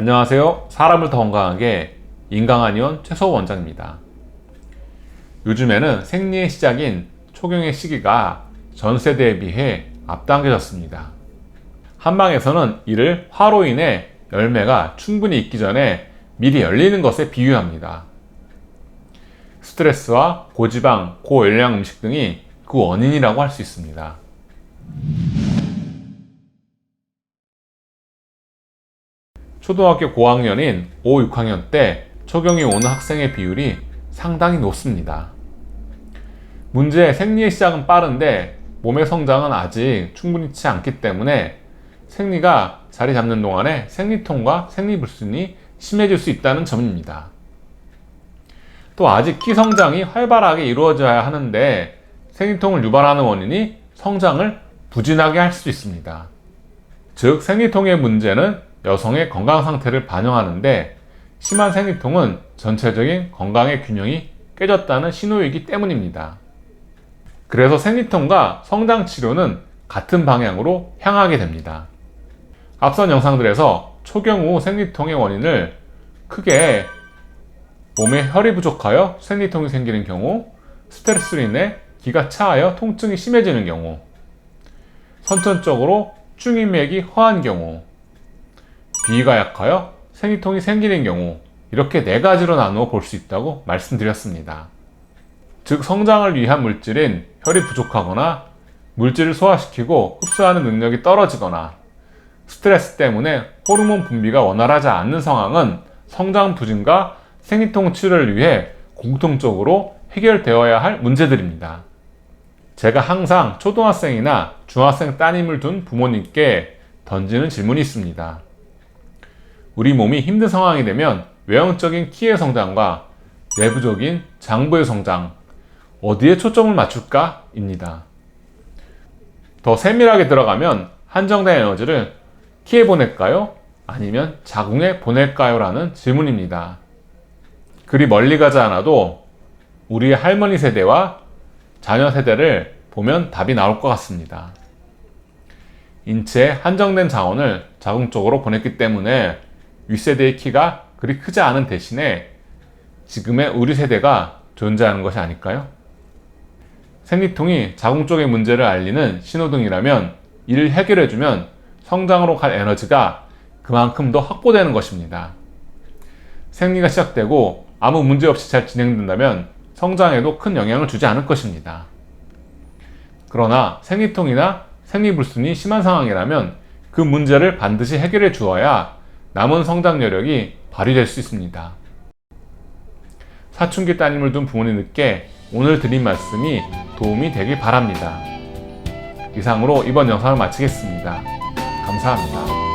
안녕하세요. 사람을 더 건강하게 인강한 의원 최소 원장입니다. 요즘에는 생리의 시작인 초경의 시기가 전 세대에 비해 앞당겨졌습니다. 한방에서는 이를 화로 인해 열매가 충분히 익기 전에 미리 열리는 것에 비유합니다. 스트레스와 고지방, 고열량 음식 등이 그 원인이라고 할 수 있습니다. 초등학교 고학년인 5, 6학년 때 초경이 오는 학생의 비율이 상당히 높습니다. 문제의 생리의 시작은 빠른데 몸의 성장은 아직 충분치 않기 때문에 생리가 자리 잡는 동안에 생리통과 생리불순이 심해질 수 있다는 점입니다. 또 아직 키 성장이 활발하게 이루어져야 하는데 생리통을 유발하는 원인이 성장을 부진하게 할 수 있습니다. 즉, 생리통의 문제는 여성의 건강 상태를 반영하는데 심한 생리통은 전체적인 건강의 균형이 깨졌다는 신호이기 때문입니다. 그래서 생리통과 성장 치료는 같은 방향으로 향하게 됩니다. 앞선 영상들에서 초경 후 생리통의 원인을 크게 몸에 혈이 부족하여 생리통이 생기는 경우, 스트레스로 인해 기가 차하여 통증이 심해지는 경우, 선천적으로 중인맥이 허한 경우, 비위가 약하여 생리통이 생기는 경우 이렇게 네 가지로 나누어 볼 수 있다고 말씀드렸습니다. 즉 성장을 위한 물질인 혈이 부족하거나 물질을 소화시키고 흡수하는 능력이 떨어지거나 스트레스 때문에 호르몬 분비가 원활하지 않는 상황은 성장 부진과 생리통 치료를 위해 공통적으로 해결되어야 할 문제들입니다. 제가 항상 초등학생이나 중학생 따님을 둔 부모님께 던지는 질문이 있습니다. 우리 몸이 힘든 상황이 되면 외형적인 키의 성장과 내부적인 장부의 성장, 어디에 초점을 맞출까? 입니다. 더 세밀하게 들어가면 한정된 에너지를 키에 보낼까요? 아니면 자궁에 보낼까요? 라는 질문입니다. 그리 멀리 가지 않아도 우리의 할머니 세대와 자녀 세대를 보면 답이 나올 것 같습니다. 인체의 한정된 자원을 자궁 쪽으로 보냈기 때문에 윗세대의 키가 그리 크지 않은 대신에 지금의 우리 세대가 존재하는 것이 아닐까요? 생리통이 자궁 쪽의 문제를 알리는 신호등이라면 이를 해결해주면 성장으로 갈 에너지가 그만큼 더 확보되는 것입니다. 생리가 시작되고 아무 문제 없이 잘 진행된다면 성장에도 큰 영향을 주지 않을 것입니다. 그러나 생리통이나 생리불순이 심한 상황이라면 그 문제를 반드시 해결해 주어야 남은 성장 여력이 발휘될 수 있습니다. 사춘기 따님을 둔 부모님들께 오늘 드린 말씀이 도움이 되길 바랍니다. 이상으로 이번 영상을 마치겠습니다. 감사합니다.